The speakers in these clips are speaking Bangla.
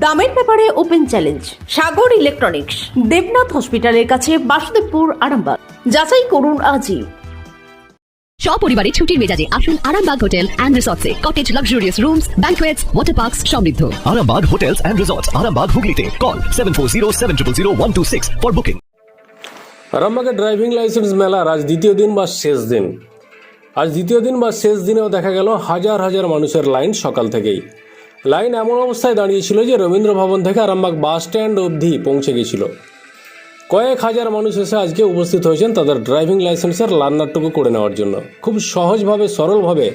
দামের ব্যাপারে open challenge Sagar electronics Debnath হসপিটালের কাছে বাসুদেবপুর আরামবাগ। যাচাই করুন আজই। সপরিবারে ছুটির মেজাজে আসুন Arambagh hotel and রিসর্টসে। Cottage luxurious rooms banquets water parks সমৃদ্ধ। Arambag Hotels and Resorts, Arambag Hooghly Call 740 for booking. আরামবাগের ড্রাইভিং লাইসেন্স মেলার আজ দ্বিতীয় দিন বা শেষ দিন। আজ দ্বিতীয় দিন বা শেষ দিনেও দেখা গেল হাজার হাজার মানুষের লাইন সকাল থেকেই। লাইন এমন অবস্থায় দাঁড়িয়েছিল যে রবীন্দ্র ভবন থেকে আরামবাগ বাস স্ট্যান্ড অবধি পৌঁছে গেছিল। কয়েক হাজার মানুষ এসে আজকে উপস্থিত হয়েছেন তাদের ড্রাইভিং লাইসেন্সের লার্নারটুকু করে নেওয়ার জন্য। খুব সহজভাবে, সরলভাবে,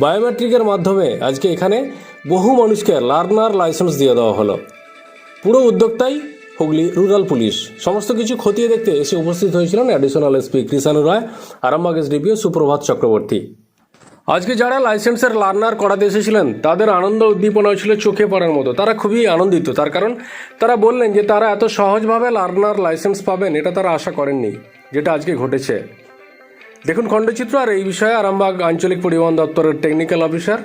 বায়োমেট্রিকের মাধ্যমে আজকে এখানে বহু মানুষকে লার্নার লাইসেন্স দিয়ে দেওয়া হলো। পুরো উদ্যোগটাই হুগলি রুরাল পুলিশ। সমস্ত কিছু খতিয়ে দেখতে এসে উপস্থিত হয়েছিলেন additional SP Krishanu Roy, Arambagh S SDPO Suprabhat Chakraborty. আজকে যারা লাইসেন্সের লার্নার করাতে এসেছিলেন, তাদের আনন্দ উদ্দীপনা ছিল চোখে পড়ার মতো। তারা খুবই আনন্দিত। তার কারণ, তারা বললেন যে তারা এত সহজভাবে লার্নার লাইসেন্স পাবেন, এটা তারা আশা করেননি, যেটা আজকে ঘটেছে। দেখুন, খণ্ডচিত্র আর এই বিষয়ে আরামবাগ আঞ্চলিক পরিবহন দপ্তরের টেকনিক্যাল অফিসার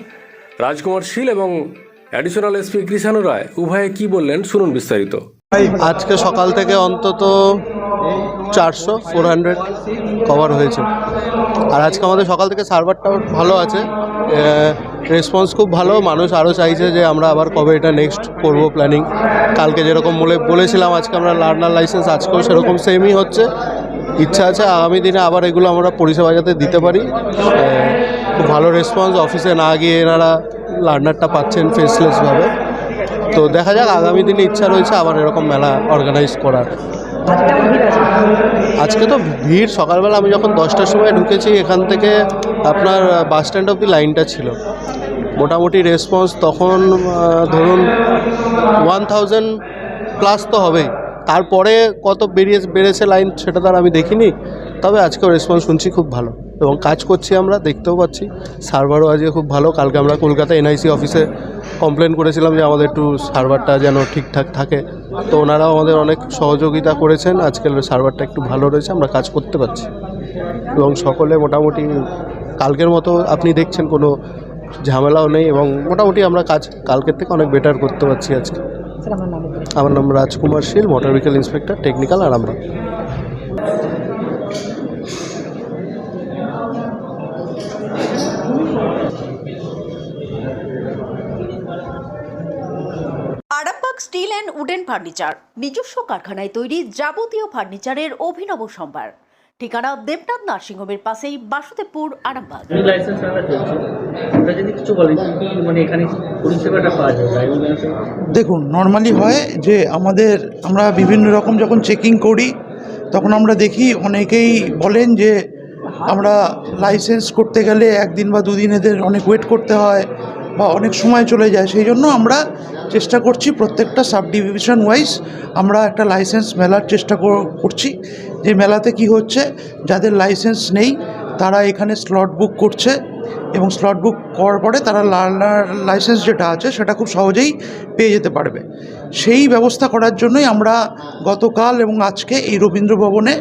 রাজকুমার শীল এবং অ্যাডিশনাল এসপি কৃষাণু রায় উভয়ে কি বললেন, শুনুন বিস্তারিত। আজকে সকাল থেকে অন্তত চারশো ফোর হান্ড্রেড কভার হয়েছে। আর আজকে আমাদের সকাল থেকে সার্ভারটাও ভালো আছে। রেসপন্স খুব ভালো। মানুষ আরও চাইছে যে আমরা আবার কবে এটা নেক্সট করব প্ল্যানিং কালকে যেরকম বলে, বলেছিলাম আজকে আমরা লার্নার লাইসেন্স আজকেও সেরকম সেমই হচ্ছে। ইচ্ছা আছে আগামী দিনে আবার এগুলো আমরা পরিষেবা যাতে দিতে পারি। খুব ভালো রেসপন্স অফিসে না গিয়ে এনারা লার্নারটা পাচ্ছেন ফেসলেসভাবে তো দেখা যাক, আগামী দিনে ইচ্ছা রয়েছে আবার এরকম মেলা অর্গানাইজ করার। আজকে তো ভিড়, সকালবেলা আমি যখন দশটার সময় ঢুকেছি, এখান থেকে আপনার বাস স্ট্যান্ড অব্দি লাইনটা ছিল। মোটামুটি রেসপন্স তখন ধরুন ওয়ান থাউজেন্ড প্লাস তো হবেই। তারপরে কত বেরিয়ে, বেড়েছে লাইন সেটা তো আর আমি দেখিনি। তবে আজকেও রেসপন্স শুনছি খুব ভালো। এবং কাজ করছি আমরা, দেখতেও পাচ্ছি। সার্ভারও আজকে খুব ভালো। কালকে আমরা কলকাতা এনআইসি অফিসে কমপ্লেন করেছিলাম যে আমাদের একটু সার্ভারটা যেন ঠিকঠাক থাকে। তো ওনারাও আমাদের অনেক সহযোগিতা করেছেন। আজকের সার্ভারটা একটু ভালো রয়েছে আমরা কাজ করতে পারছি। এবং সকলে মোটামুটি কালকের মতো আপনি দেখছেন কোনো ঝামেলাও নেই এবং মোটামুটি আমরা কাজ কালকের থেকে অনেক বেটার করতে পারছি আজকে। আমার নাম Rajkumar Shil motor vehicle inspector technical আর আমরা আরামবাগ। উডেন ফার্নিচার নিজস্ব কারখানায় তৈরি যাবতীয় ফার্নিচারের অভিনব সম্ভার। ঠিকানা দেবনাথ নার্সিংহোমের পাশেই বাসুদেবপুর আরামবাগ। লাইসেন্স আমরা যদি কিছু বলেন মানে এখানে পরিষেবাটা পাওয়া যায় দেখুন নর্মালি হয় যে আমাদের আমরা বিভিন্ন রকম যখন চেকিং করি তখন আমরা দেখি অনেকেই বলেন যে আমরা লাইসেন্স করতে গেলে একদিন বা দুদিন এদের অনেক ওয়েট করতে হয় বা অনেক সময় চলে যায়। সেই জন্য আমরা চেষ্টা করছি প্রত্যেকটা সাব ডিভিশন ওয়াইজ আমরা একটা লাইসেন্স মেলার চেষ্টা করছি। যে মেলাতে কি হচ্ছে, যাদের লাইসেন্স নেই, তারা এখানে স্লট বুক করছে। এবং স্লট বুক করার পরে তারা লাইসেন্স যেটা আছে সেটা খুব সহজেই পেয়ে যেতে পারবে। সেই ব্যবস্থা করার জন্যই আমরা গতকাল এবং আজকে এই রবীন্দ্র ভবনে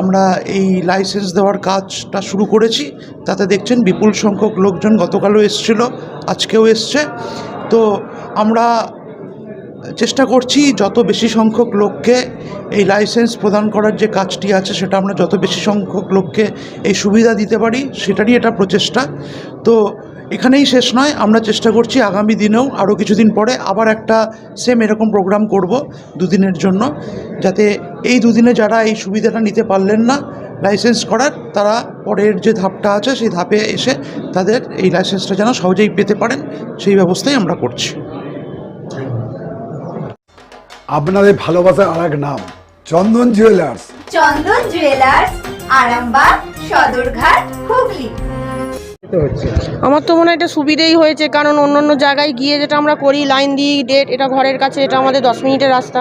আমরা এই লাইসেন্স দেওয়ার কাজটা শুরু করেছি। তাতে দেখছেন বিপুল সংখ্যক লোকজন গতকালও এসছিল, আজকেও এসছে। তো আমরা চেষ্টা করছি যত বেশি সংখ্যক লোককে এই লাইসেন্স প্রদান করার যে কাজটি আছে, সেটা আমরা যত বেশি সংখ্যক লোককে এই সুবিধা দিতে পারি, সেটারই এটা প্রচেষ্টা। তো এখানেই শেষ নয়, আমরা চেষ্টা করছি আগামী দিনেও আরও কিছুদিন পরে আবার একটা সেম এরকম প্রোগ্রাম করব দুদিনের জন্য, যাতে এই দুদিনে যারা এই সুবিধাটা নিতে পারলেন না লাইসেন্স করার, তারা পরের যে ধাপটা আছে, সেই ধাপে এসে তাদের এই লাইসেন্সটা যেন সহজেই পেতে পারেন, সেই ব্যবস্থাই আমরা করছি। আপনাদের ভালোবাসার আর এক নাম চন্দন জুয়েলার্স চন্দন জুয়েলার্স আরামবাগ সদরঘাট হুগলি। আমার তো মনে হয় এটা সুবিধেই হয়েছে কারণ অন্য অন্য জায়গায় গিয়ে যেটা আমরা করি লাইন দিই ডেট এটা ঘরের কাছে এটা আমাদের দশ মিনিটের রাস্তা।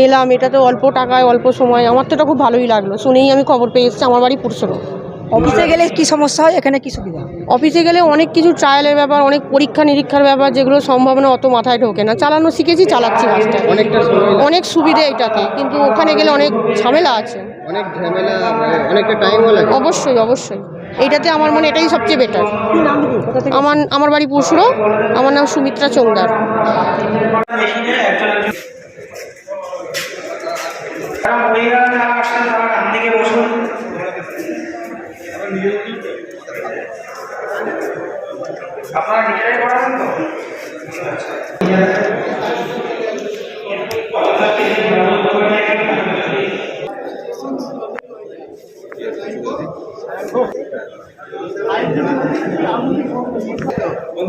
এলাম এটাতে অল্প টাকায় অল্প সময় আমার তো এটা খুব ভালোই লাগল। শুনেই আমি খবর পেয়ে এসেছি আমার বাড়ি পুরসরো অফিসে গেলে কি সমস্যা হয়? এখানে কি সুবিধা? অফিসে গেলে অনেক কিছু ট্রায়ালের ব্যাপার অনেক পরীক্ষা নিরীক্ষার ব্যাপার যেগুলো সম্ভাবনা অত মাথায় ঢোকে না। চালানো শিখেছি চালাচ্ছি বাসটা অনেক সুবিধে এটাতে কিন্তু ওখানে গেলে অনেক ঝামেলা আছে। অবশ্যই অবশ্যই। এটাতে আমার মনে এটাই সবচেয়ে বেটার আমার আমার বাড়ি পশুরো আমার নাম সুমিত্রা চোংদার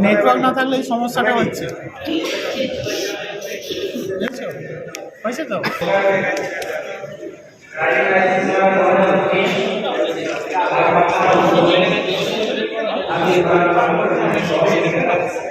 নেটওয়ার্ক না থাকলে এই সমস্যাটা হচ্ছে? হয়েছে তো সম্পূর্ণ